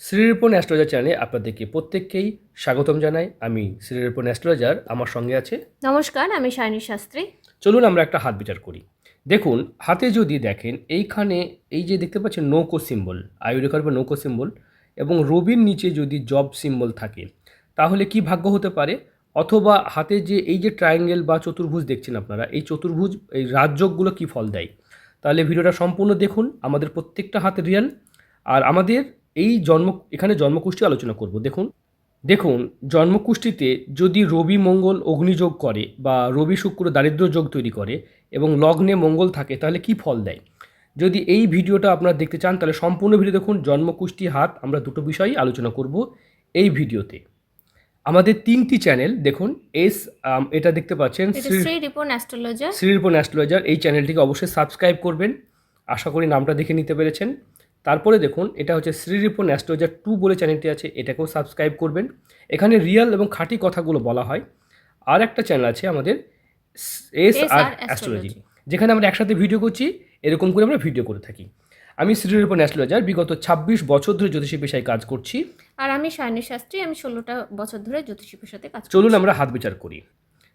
Shrirupan astrologer চ্যানেলে আপনাদেরকে প্রত্যেককেই স্বাগতম জানাই। আমি শ্রীরূপন অ্যাস্ট্রোলজার আমার সঙ্গে আছে নমস্কার আমি শায়নী শাস্ত্রী। চলুন আমরা একটা হাত বিচার করি। দেখুন হাতে যদি দেখেন এইখানে এই যে দেখতে পাচ্ছেন নৌকো সিম্বল আয়ুরেখার উপর নৌকো সিম্বল এবং রবির নিচে যদি জব সিম্বল থাকে তাহলে কি ভাগ্য হতে পারে? অথবা হাতে যে এই যে ট্রায়াঙ্গেল বা চতুর্ভুজ দেখছেন আপনারা এই চতুর্ভুজ এই রাজযোগগুলো কি ফল দেয়? তাহলে ভিডিওটা সম্পূর্ণ দেখুন আমাদের প্রত্যেকটা হাতে রিয়াল। আর আমাদের এই জন্ম এখানে জন্মকুষ্টি আলোচনা করব। দেখুন দেখুন জন্মকুষ্ঠিতে যদি রবি মঙ্গল অগ্নিযোগ করে বা রবি শুক্র দারিদ্র যোগ তৈরি করে এবং লগ্নে মঙ্গল থাকে তাহলে কি ফল দেয়? যদি এই ভিডিওটা আপনারা দেখতে চান তাহলে সম্পূর্ণ ভিডিও দেখুন জন্মকুষ্টি হাত আমরা দুটো বিষয়ই আলোচনা করব এই ভিডিওতে। আমাদের তিনটি চ্যানেল দেখুন এস এটা দেখতে পাচ্ছেন শ্রী শ্রী রিপন অ্যাস্ট্রোলজার। শ্রীরূপন অ্যাস্ট্রোলজার এই চ্যানেলটিকে অবশ্যই সাবস্ক্রাইব করবেন। আশা করি নামটা দেখে নিতে পেরেছেন। তারপরে দেখুন এটা হচ্ছে শ্রীরিপন অ্যাস্ট্রোলজার টু বলে চ্যানেলটি আছে এটাকেও সাবস্ক্রাইব করবেন। এখানে রিয়াল এবং খাঁটি কথাগুলো বলা হয়। আর একটা চ্যানেল আছে আমাদের এস আর অ্যাস্ট্রোলজি। যেখানে আমরা একসাথে ভিডিও করছি এরকম করে আমরা ভিডিও করে থাকি। আমি শ্রীরূপন অ্যাস্ট্রোলজার বিগত ছাব্বিশ বছর ধরে জ্যোতিষী পেশায় কাজ করছি। আর আমি শায়নী শাস্ত্রী আমি ষোলোটা বছর ধরে জ্যোতিষীর সাথে কাজ চলুন আমরা হাত বিচার করি।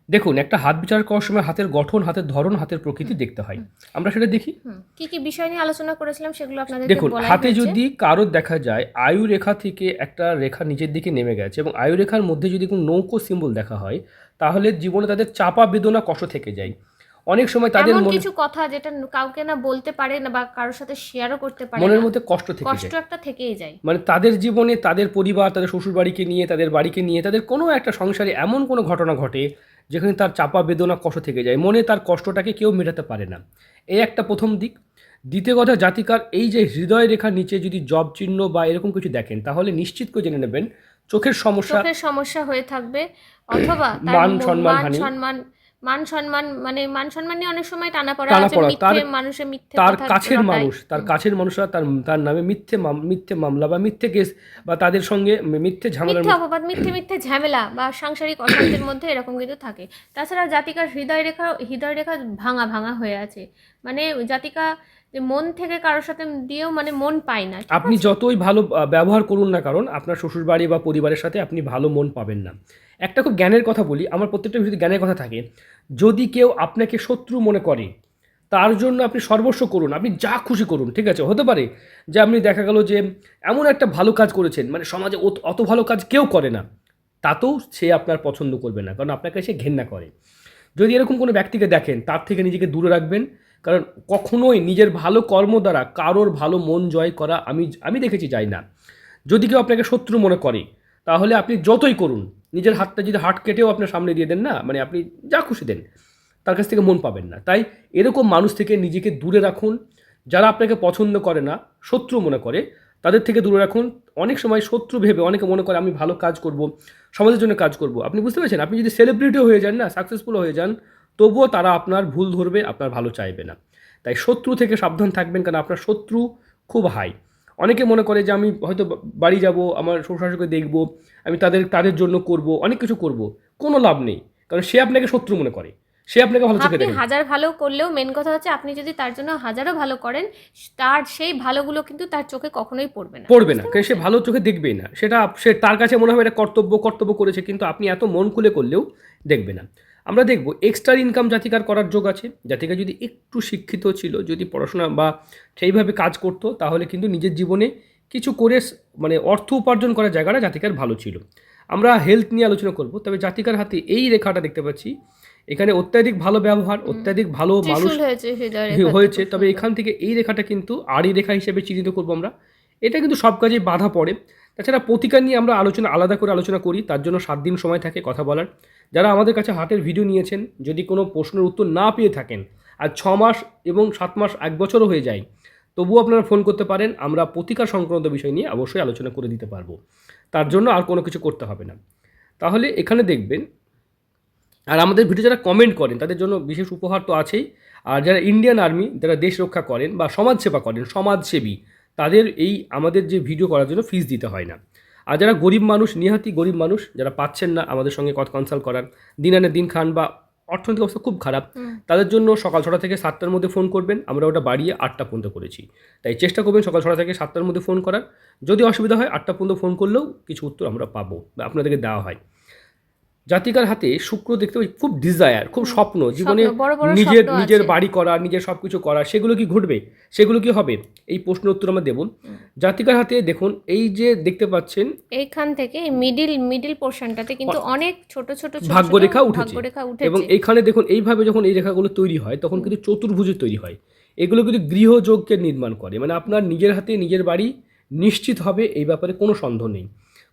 দেখুন একটা হাত বিচার করার সময় হাতের গঠন হাতের ধরন হাতের প্রকৃতি দেখতে হয়। আমরা সেটা দেখি। কি কি বিষয় নিয়ে আলোচনা করেছিলাম সেগুলো আপনাদের দেখুন হাতে যদি কারোর দেখা যায় আয়ু রেখা থেকে একটা রেখা নিচের দিকে নেমে গেছে এবং আয়ু রেখার মধ্যে যদি কোনো নৌকো সিম্বল দেখা হয় তাহলে জীবনে তাদের চাপা বেদনা কষ্ট থেকে যায়। অনেক সময় তাদের মনে কিছু কথা যেটা কাউকে না বলতে পারে না বা কারোর সাথে শেয়ারও করতে পারে মনের মধ্যে কষ্ট থেকে কষ্ট একটা থেকেই যায়। মানে তাদের জীবনে তাদের পরিবার তাদের শ্বশুর বাড়িকে নিয়ে তাদের বাড়িকে নিয়ে তাদের কোনো একটা সংসারে এমন কোনো ঘটনা ঘটে যেখানে তার চাপা বেদনা কষ্ট থেকে যায়। মনে তার কষ্টটাকে কেউ মেটাতে পারে না। এই একটা প্রথম দিক। দ্বিতীয় কথা জাতিকার এই যে হৃদয় রেখার নিচে যদি জব চিহ্ন বা এরকম কিছু দেখেন তাহলে নিশ্চিত করে জেনে নেবেন চোখের সমস্যা চোখের সমস্যা হয়ে থাকবে। অথবা মান সম্মান সম্মান মান সম্মান মানে মান সম্মান নিয়ে অনেক সময় টানা পড়া আছে টানাপোড়া, মিথ্যে তার- মানুষের মিথ্যে তার কাছের মানুষ তার কাছের মানুষরা তার তার নামে মিথ্যে মিথ্যে মামলা বা মিথ্যে কেস বা তাদের সঙ্গে মিথ্যে ঝামেলা মিথ্যে অপবাদ মিথ্যে মিথ্যে ঝামেলা বা সাংসারিক অশান্তির মধ্যে এরকম কিন্তু থাকে। তাছাড়া জাতিকার হৃদয় রেখা হৃদয় রেখা ভাঙা ভাঙা হয়ে আছে। মানে জাতিকা যে মন থেকে কারোর সাথে দিয়েও মানে মন পায় না আপনি যতই ভালো ব্যবহার করুন না কারণ আপনার শ্বশুরবাড়ি বা পরিবারের সাথে আপনি ভালো মন পাবেন না। একটা খুব জ্ঞানের কথা বলি আমার প্রত্যেকটা ভিডিওতে জ্ঞানের কথা থাকে যদি কেউ আপনাকে শত্রু মনে করে তার জন্য আপনি সর্বস্ব করুন আপনি যা খুশি করুন ঠিক আছে? হতে পারে যে আপনি দেখা গেল যে এমন একটা ভালো কাজ করেছেন মানে সমাজে অত- অত ভালো কাজ কেউ করে না তাতেও সে আপনার পছন্দ করবে না কারণ আপনাকে সে ঘেন্না করে। যদি এরকম কোনো ব্যক্তিকে দেখেন তার থেকে নিজেকে দূরে রাখবেন কারণ কখনোই নিজের ভালো কর্ম দ্বারা কারোর ভালো মন জয় করা আমি আমি দেখেছি যাই না। যদি কেউ আপনাকে শত্রু মনে করে, তাহলে আপনি যতই করুন, নিজের হাতটা যদি হাট কেটেও আপনার সামনে দিয়ে দেন না মানে আপনি যা খুশি দেন, তার কাছ থেকে মন পাবেন না। তাই এরকম মানুষ থেকে নিজেকে দূরে রাখুন। যারা আপনাকে পছন্দ করে না, শত্রু মনে করে, তাদের থেকে দূরে রাখুন। অনেক সময় শত্রু ভেবে অনেকে মনে করে, আমি ভালো কাজ করব, সমাজের জন্য কাজ করব। আপনি বুঝতে পেরেছেন? আপনি যদি সেলিব্রিটিও হয়ে যান না সাকসেসফুল হয়ে যান তবুও তারা আপনার ভুল ধরবে আপনার ভালো চাইবে না। তাই শত্রু থেকে সাবধান থাকবেন কারণ আপনার শত্রু খুব হাই অনেকে মনে করে যে আমি হয়তো বাড়ি যাব আমার শ্বশুর শাশুড়িকে দেখব আমি তাদের তাদের জন্য করব অনেক কিছু করব। কোনো লাভ নেই। কারণ সে আপনাকে শত্রু মনে করে। সে আপনাকে ভালো চোখে দেখে। হাজার ভালো করলেও মেন কথা হচ্ছে আপনি যদি তার জন্য হাজারও ভালো করেন তার সেই ভালোগুলো কিন্তু তার চোখে কখনোই পড়বে না। পড়বে না। কারণ সে ভালো চোখে দেখবেই না। সেটা সে তার কাছে মনে হবে এটা কর্তব্য কর্তব্য করেছে কিন্তু আপনি এত মন খুলে করলেও দেখবে না। আমরা দেখব এক্সট্রা ইনকাম জাতিকার করার যোগ আছে। জাতিকা যদি একটু শিক্ষিত ছিল যদি পড়াশোনা বা সেইভাবে কাজ করতো তাহলে কিন্তু নিজের জীবনে কিছু করে মানে অর্থ উপার্জন করার জায়গাটা জাতিকার ভালো ছিল। আমরা হেলথ নিয়ে আলোচনা করব তবে জাতিকার হাতে এই রেখাটা দেখতে পাচ্ছি। এখানে অত্যাধিক ভালো ব্যবহার অত্যাধিক ভালো মানুষ হয়েছে খুব তবে এখান থেকে এই রেখাটা কিন্তু আড়ি রেখা হিসেবে চিহ্নিত করব আমরা। এটা কিন্তু সব কাজে বাধা পড়ে। তাছাড়া প্রতিকার নিয়ে আমরা আলোচনা, আলাদা করে আলোচনা করি, তার জন্য সাত দিন সময় থাকে কথা বলার। যারা আমাদের কাছে হাতের ভিডিও নিয়েছেন, যদি কোনো প্রশ্নের উত্তর না পেয়ে থাকেন, আর ছ মাস এবং সাত মাস এক বছরও হয়ে যায়, তবুও আপনারা ফোন করতে পারেন, আমরা প্রতিকার সংক্রান্ত বিষয় নিয়ে অবশ্যই আলোচনা করে দিতে পারব। তার জন্য আর কোনো কিছু করতে হবে না। তাহলে এখানে দেখবেন, আর আমাদের ভিডিও যারা কমেন্ট করেন, তাদের জন্য বিশেষ উপহার তো আছেই। আর যারা ইন্ডিয়ান আর্মি যারা দেশ রক্ষা করেন বা সমাজসেবা করেন, সমাজসেবী তাদের এই আমাদের যে ভিডিও করার জন্য ফিস দিতে হয় না। আর যারা গরিব মানুষ নিহাতি গরিব মানুষ যারা পাচ্ছেন না আমাদের সঙ্গে কথা কনসাল্ট করার দিন আনে দিন খান বা অর্থনৈতিক অবস্থা খুব খারাপ তাদের জন্য সকাল ছটা থেকে সাতটার মধ্যে ফোন করবেন। আমরা ওটা বাড়িয়ে আটটা পর্যন্ত করেছি। তাই চেষ্টা করবেন সকাল ছটা থেকে সাতটার মধ্যে ফোন করার। যদি অসুবিধা হয় আটটা পর্যন্ত ফোন করলেও কিছু উত্তর আমরা পাবো বা আপনাদেরকে দেওয়া হয়। জাতিকার হাতে শুক্র দেখতে পাই খুব ডিজায়ার খুব স্বপ্ন জীবনে নিজের নিজের বাড়ি করা নিজের সব কিছু করা সেগুলো কি ঘটবে? সেগুলো কি হবে? এই প্রশ্ন উত্তর আমরা দেব। জাতিকার হাতে দেখুন এই যে দেখতে পাচ্ছেন এইখান থেকে মিডিল মিডিল পোর্শনটাতে কিন্তু অনেক ছোট ছোট ভাগ্যরেখা ছোট উঠেছে। এবং এইখানে দেখুন এইভাবে যখন এই রেখাগুলো তৈরি হয় তখন কিন্তু চতুর্ভুজে তৈরি হয়। এগুলো কিন্তু গৃহযোগকে নির্মাণ করে। মানে আপনার নিজের হাতে নিজের বাড়ি নিশ্চিত হবে এই ব্যাপারে কোনো সন্দেহ নেই।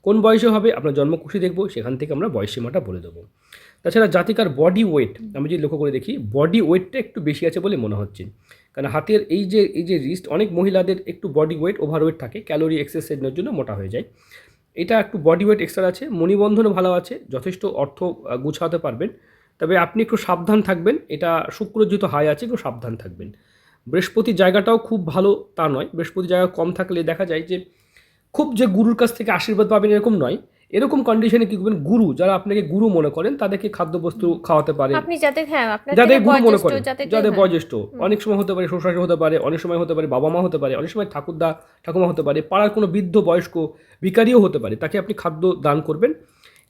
কোন বয়সে হবে, আপনার জন্মকুশি দেখব, সেখান থেকে আমরা বয়স সীমাটা বলে দেবো। তাছাড়া জাতিকার বডি ওয়েট আমি যদি লক্ষ্য করে দেখি বডি ওয়েটটা একটু বেশি আছে বলে মনে হচ্ছে। কারণ হাতের এই যে এই যে রিস্ট অনেক মহিলাদের একটু বডি ওয়েট ওভার ওয়েট থাকে ক্যালোরি এক্সারসাইজের জন্য মোটা হয়ে যায়। এটা একটু বডি ওয়েট এক্সট্রা আছে, মণিবন্ধনও ভালো আছে, যথেষ্ট অর্থ গুছাতে পারবেন। তবে আপনি একটু সাবধান থাকবেন, এটা শুক্র যেহেতু হাই আছে, একটু সাবধান থাকবেন। বৃহস্পতি জায়গাটাও খুব ভালো তা নয় বৃহস্পতি জায়গা কম থাকলে দেখা যায় যে খুব যে গুরুর কাছ থেকে আশীর্বাদ পাবেন এরকম নয়। এরকম কন্ডিশনে কি করবেন? গুরু যারা আপনাকে গুরু মনে করেন তাদেরকে খাদ্যবস্তু খাওয়াতে পারে। আপনি যাদের হ্যাঁ যাদের গুরু মনে করেন যাদের বয়োজ্যেষ্ঠ। অনেক সময় হতে পারে শ্বশুর হতে পারে অনেক সময় হতে পারে বাবা মা হতে পারে অনেক সময় ঠাকুরদা ঠাকুমা হতে পারে পাড়ার কোনো বৃদ্ধ বয়স্ক ভিকারিও হতে পারে তাকে আপনি খাদ্য দান করবেন।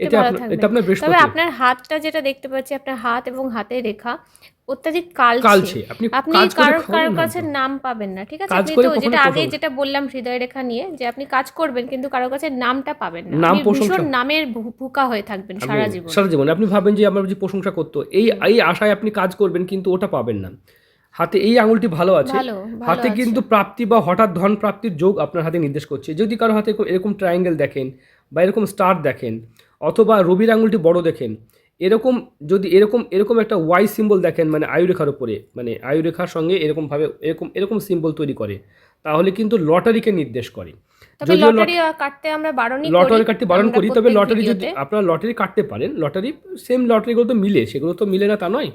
আপনার এটা আপনার তবে আপনার হাতটা যেটা দেখতে পাচ্ছি আপনার হাত এবং হাতের রেখা অত্যাধিক কালছে। আপনি কারোর কারোর কাছে নাম পাবেন না ঠিক আছে? আপনি তো যেটা আগে যেটা বললাম হৃদয় রেখা নিয়ে যে আপনি কাজ করবেন কিন্তু কারোর কাছে নামটা পাবেন না। নাম ভীষণ নামের ভুকা হয়ে থাকবেন সারা জীবন। সারা জীবন। আপনি ভাবেন যে আমার যে প্রশংসা করতো এই এই আশায় আপনি কাজ করবেন কিন্তু ওটা পাবেন না। হাতে এই আঙুলটি ভালো আছে। হাতে কিন্তু প্রাপ্তি বা হঠাৎ ধন প্রাপ্তির যোগ আপনার হাতে নির্দেশ করছে। যদি কারও হাতে এরকম- এরকম ট্রায়াঙ্গেল দেখেন বা এরকম স্টার দেখেন অথবা রবির আঙুলটি বড় দেখেন এরকম যদি এরকম এরকম একটা ওয়াই সিম্বল দেখেন মানে আয়ুরেখার উপরে মানে আয়ুরেখার সঙ্গে এরকমভাবে এরকম এরকম সিম্বল তৈরি করে তাহলে কিন্তু লটারিকে নির্দেশ করে। লটারি কাটতে আমরা লটারি কাটতে বারণ করি তবে লটারি যদি আপনারা লটারি কাটতে পারেন লটারি সেম লটারিগুলো তো মিলে সেগুলো তো মিলে না তা নয়।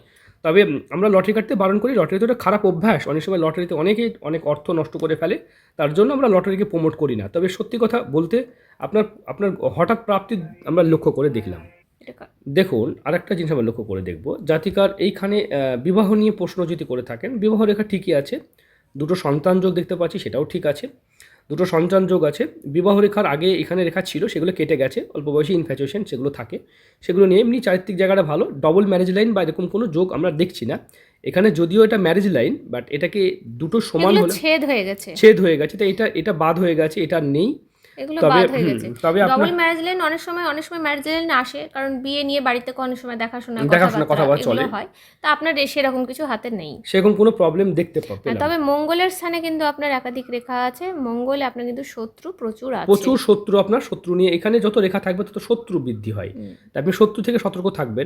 তবে আমরা লটারি কাটতে বারণ করি লটারি তো একটা খারাপ অভ্যাস অনেক সময় লটারিতে অনেকেই অনেক অর্থ নষ্ট করে ফেলে তার জন্য আমরা লটারিকে প্রমোট করি না। তবে সত্যি কথা বলতে আপনার আপনার হঠাৎ প্রাপ্তি আমরা লক্ষ্য করে দেখলাম। দেখুন আরেকটা জিনিস আমরা লক্ষ্য করে দেখব। জাতিকার এইখানে বিবাহ নিয়ে প্রশ্ন যদি করে থাকেন বিবাহ রেখা ঠিকই আছে। দুটো সন্তান যোগ দেখতে পাচ্ছি সেটাও ঠিক আছে। দুটো সন্তান যোগ আছে। বিবাহ রেখার আগে এখানে রেখা ছিল সেগুলো কেটে গেছে। অল্প বয়সী ইনফ্যাচুয়েশন সেগুলো থাকে। সেগুলো নিয়ে এমনি চারিত্রিক জায়গাটা ভালো। ডবল ম্যারেজ লাইন বা এরকম কোনো যোগ আমরা দেখছি না। এখানে যদিও এটা ম্যারেজ লাইন বাট এটাকে দুটো সমান হলে ছেদ হয়ে গেছে। ছেদ হয়ে গেছে। তো এটা এটা বাদ হয়ে গেছে এটা নেই। এগুলো বাদ হয়ে গেছে। তবে ডবল ম্যারেজ লাইন অনেক সময় অনেক সময় ম্যারেজ লাইন আসে কারণ বিয়ে নিয়ে বাড়িতে অনেক সময় দেখাশোনা দেখাশোনা, কথাবার্তা এগুলো চলে। হয়। তা আপনার সেরকম কিছু হাতে নেই। সেরকম কোনো প্রবলেম দেখতে হ্যাঁ, পাবেন তবে মঙ্গলের স্থানে কিন্তু আপনার একাধিক রেখা আছে। মঙ্গলে আপনার কিন্তু শত্রু প্রচুর আছে। প্রচুর শত্রু আপনার শত্রু নিয়ে এখানে যত রেখা থাকবে তত শত্রু বৃদ্ধি হয়। আপনি শত্রু থেকে সতর্ক থাকবেন।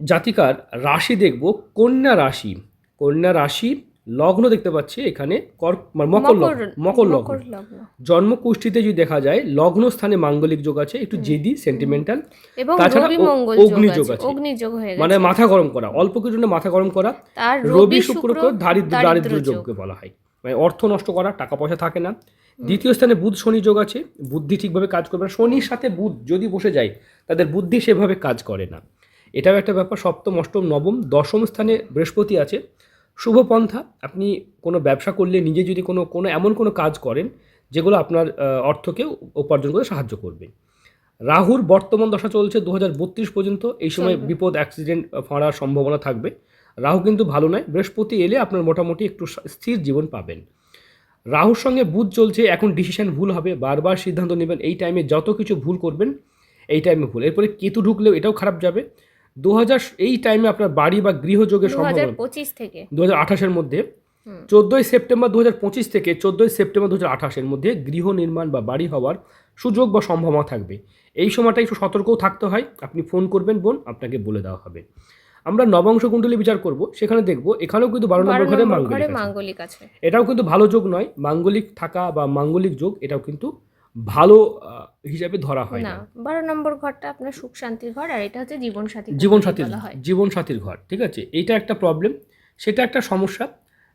জাতিকার রাশি দেখব কন্যা রাশি। কন্যা রাশি লগ্ন দেখতে পাচ্ছি এখানে কর মানে মকর লগ্ন মকর লগ্ন। মকর জন্ম কুষ্ঠিতে যদি দেখা যায় লগ্ন স্থানে মাঙ্গলিক যোগ আছে একটু জেদি সেন্টিমেন্টাল তাছাড়া অগ্নি যোগ আছে। মানে মাথা গরম করা অল্প কিছু মাথা গরম করা। রবি শুক্রকে দারিদ্র দারিদ্র দারিদ্র যোগকে বলা হয়। মানে অর্থ নষ্ট করা টাকা পয়সা থাকে না। দ্বিতীয় স্থানে বুধ শনি যোগ আছে। বুদ্ধি ঠিকভাবে কাজ করবে না। শনির সাথে বুধ যদি বসে যায় তাদের বুদ্ধি সেভাবে কাজ করে না। এটাও একটা ব্যাপার। সপ্তম অষ্টম নবম দশম স্থানে বৃহস্পতি আছে। শুভ পন্থা। আপনি কোনো ব্যবসা করলে নিজে যদি কোনো কোনো এমন কোনো কাজ করেন যেগুলো আপনার অর্থকে উপার্জন করে সাহায্য করবে। রাহুর বর্তমান দশা চলছে দু হাজার বত্রিশ পর্যন্ত। এই সময় বিপদ অ্যাক্সিডেন্ট ফাঁড়ার সম্ভাবনা থাকবে। রাহু কিন্তু ভালো নয়। বৃহস্পতি এলে আপনার মোটামুটি একটু স্থির জীবন পাবেন। রাহুর সঙ্গে বুধ চলছে এখন ডিসিশন ভুল হবে। বারবার সিদ্ধান্ত নেবেন এই টাইমে যত কিছু ভুল করবেন এই টাইমে ভুল। এরপরে কেতু ঢুকলেও এটাও খারাপ যাবে। দু এই টাইমে আপনার বাড়ি বা গৃহযোগের সম্ভাবনা পঁচিশ থেকে। দু হাজার মধ্যে। চোদ্দোই সেপ্টেম্বর দু হাজার পঁচিশ থেকে চোদ্দোই সেপ্টেম্বর দু হাজার মধ্যে গৃহ নির্মাণ বা বাড়ি হওয়ার সুযোগ বা সম্ভাবনা থাকবে। এই সময়টা একটু সতর্কও থাকতে হয়। আপনি ফোন করবেন বোন আপনাকে বলে দেওয়া হবে। আমরা নবাংশ কুণ্ডলী বিচার করব। সেখানে দেখব। এখানেও কিন্তু বারো বারো নম্বর ঘরে। মাঙ্গলিক আছে। এটাও কিন্তু ভালো যোগ নয়। মাঙ্গলিক থাকা বা মাঙ্গলিক যোগ এটাও কিন্তু ভালো হিসাবে ধরা হয় না বারো নম্বর ঘরটা আপনার সুখ শান্তির ঘর আর এটা হচ্ছে জীবন সাথী জীবন সাথীর জীবন সাথীর ঘর ঠিক আছে? এটা একটা প্রবলেম সেটা একটা সমস্যা।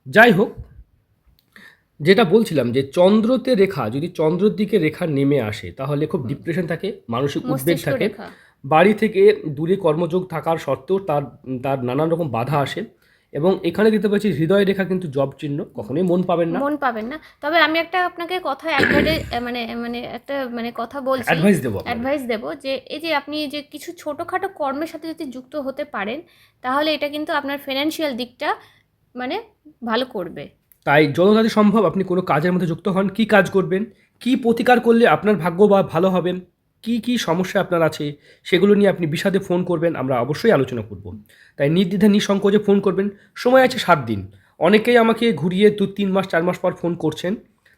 যাই হোক যেটা বলছিলাম যে চন্দ্রতে রেখা যদি চন্দ্রের দিকে রেখা নেমে আসে তাহলে খুব ডিপ্রেশন থাকে মানসিক উদ্বেগ থাকে। বাড়ি থেকে দূরে কর্মযোগ থাকার সত্ত্বেও তার তার নানান রকম বাধা আসে। এবং এখানে দিতে পারছি হৃদয় রেখা কিন্তু জব চিহ্ন কখনোই মন পাবেন না। মন পাবেন না। তবে আমি একটা আপনাকে কথা অ্যাডভাইডে মানে মানে একটা মানে কথা বলছি। অ্যাডভাইস দেবো অ্যাডভাইস দেব যে এই যে আপনি যে কিছু ছোটোখাটো কর্মের সাথে যদি যুক্ত হতে পারেন তাহলে এটা কিন্তু আপনার ফিনান্সিয়াল দিকটা মানে ভালো করবে। তাই যত তাড়াতাড়ি সম্ভব আপনি কোনো কাজের মধ্যে যুক্ত হন কি কাজ করবেন কি প্রতিকার করলে আপনার ভাগ্য বা ভালো হবে। কি কি সমস্যা আপনার আছে, সেগুলো নিয়ে আপনি বিষাদে ফোন করবেন, আমরা অবশ্যই আলোচনা করব। তাই নির্দ্বিধা নিঃসংকোচে ফোন করবেন, সময় আছে সাত দিন। অনেকেই আমাকে ঘুরিয়ে দু, তিন মাস, চার মাস পর ফোন করছেন,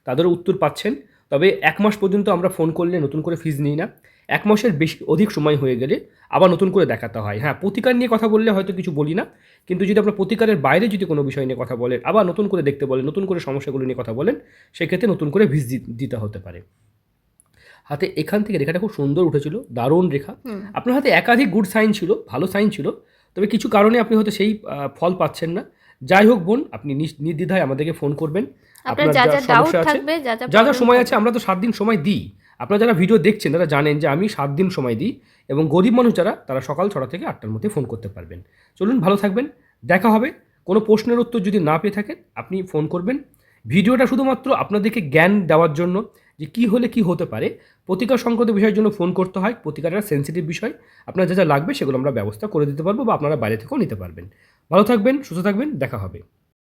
তাদেরও উত্তর পাচ্ছেন, তবে এক মাস পর্যন্ত আমরা ফোন করলে নতুন করে ফিজ নিই না। এক মাসের বেশি, অধিক সময় হয়ে গেলে আবার নতুন করে দেখাতে হয়। হ্যাঁ প্রতিকার নিয়ে কথা বললে হয়তো কিছু বলি না, কিন্তু যদি আপনার প্রতিকারের বাইরে যদি কোনো বিষয় নিয়ে কথা বলেন, আবার নতুন করে দেখতে বলেন, নতুন করে সমস্যাগুলো নিয়ে কথা বলেন, সেক্ষেত্রে নতুন করে ভিজ দিতে হতে পারে। হাতে এখান থেকে রেখাটা খুব সুন্দর উঠেছিল দারুণ রেখা। আপনার হাতে একাধিক গুড সাইন ছিল ভালো সাইন ছিল তবে কিছু কারণে আপনি হয়তো সেই ফল পাচ্ছেন না। যাই হোক বোন আপনি নির্দ্বিধায় আমাদেরকে ফোন করবেন। আপনার যা যা সমস্যা আছে যা যা সময় আছে আমরা তো সাত দিন সময় দিই। আপনারা যারা ভিডিও দেখছেন তারা জানেন যে আমি সাত দিন সময় দিই এবং গরিব মানুষ যারা তারা সকাল ছটা থেকে আটটার মধ্যে ফোন করতে পারবেন। চলুন ভালো থাকবেন দেখা হবে। কোনো প্রশ্নের উত্তর যদি না পেয়ে থাকেন আপনি ফোন করবেন। ভিডিওটা শুধুমাত্র আপনাদেরকে জ্ঞান দেওয়ার জন্য যে কি হলে কি হতে পারে, প্রতিকার সংক্রান্ত বিষয়ের জন্য ফোন করতে হয় প্রতিকারটা সেন্সিটিভ বিষয়। আপনার যা যা লাগবে সেগুলো আমরা ব্যবস্থা করে দিতে পারব বা আপনারা বাইরে থেকেও নিতে পারবেন। ভালো থাকবেন, সুস্থ থাকবেন, দেখা হবে।